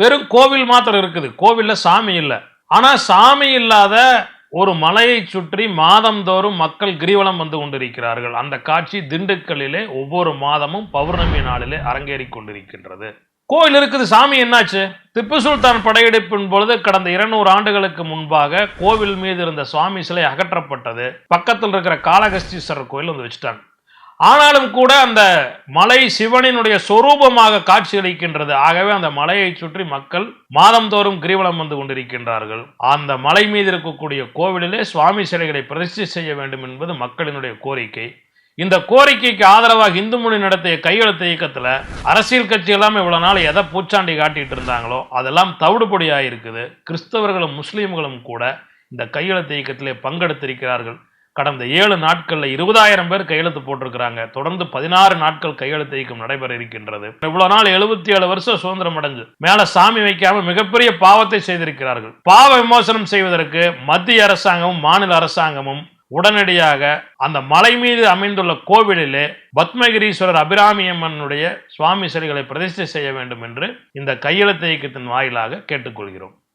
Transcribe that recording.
வெறும் கோவில் மாத்திரம் இருக்குது. கோவிலில் சாமி இல்லை. ஆனால் சாமி இல்லாத ஒரு மலையை சுற்றி மாதந்தோறும் மக்கள் கிரிவலம் வந்து கொண்டிருக்கிறார்கள். அந்த காட்சி திண்டுக்கல்லிலே ஒவ்வொரு மாதமும் பௌர்ணமி நாளிலே அரங்கேறிக் கொண்டிருக்கின்றது. கோயில் இருக்குது சாமி என்னாச்சு? திப்பு சுல்தான் படையெடுப்பின் பொழுது கடந்த இருநூறு ஆண்டுகளுக்கு முன்பாக கோவில் மீது இருந்த சுவாமி சிலை அகற்றப்பட்டது. பக்கத்தில் இருக்கிற காளகஸ்தீஸ்வரர் கோயில் வந்து வச்சுட்டாங்க. ஆனாலும் கூட அந்த மலை சிவனினுடைய சொரூபமாக காட்சியளிக்கின்றது. ஆகவே அந்த மலையை சுற்றி மக்கள் மாதந்தோறும் கிரிவலம் வந்து கொண்டிருக்கின்றார்கள். அந்த மலை மீது இருக்கக்கூடிய கோவிலிலே சுவாமி சிலைகளை பிரதிஷ்டை செய்ய வேண்டும் என்பது மக்களினுடைய கோரிக்கை. இந்த கோரிக்கைக்கு ஆதரவாக இந்து மொழி நடத்திய கையெழுத்து இயக்கத்தில் அரசியல் கட்சி எல்லாம் இவ்வளோ நாள் எதை பூச்சாண்டி காட்டிகிட்டு இருந்தாங்களோ அதெல்லாம் தவிடுபடியாக இருக்குது கிறிஸ்தவர்களும் முஸ்லீம்களும் கூட இந்த கையெழுத்து இயக்கத்திலே பங்கெடுத்திருக்கிறார்கள். கடந்த ஏழு நாட்களில் இருபதாயிரம் பேர் கையெழுத்து போட்டிருக்கிறாங்க. தொடர்ந்து பதினாறு நாட்கள் கையெழுத்து இயக்கம் நடைபெற இருக்கின்றது. இவ்வளவு நாள் எழுபத்தி ஏழு வருஷம் சுதந்திரம் அடைஞ்சு மேல சாமி வைக்காம மிகப்பெரிய பாவத்தை செய்திருக்கிறார்கள். பாவ விமோசனம் செய்வதற்கு மத்திய அரசாங்கமும் மாநில அரசாங்கமும் உடனடியாக அந்த மலை மீது அமைந்துள்ள கோவிலிலே பத்மகிரீஸ்வரர் அபிராமியம்மனுடைய சுவாமி சிலைகளை பிரதிஷ்டை செய்ய வேண்டும் என்று இந்த கையெழுத்து இயக்கத்தின் வாயிலாக கேட்டுக்கொள்கிறோம்.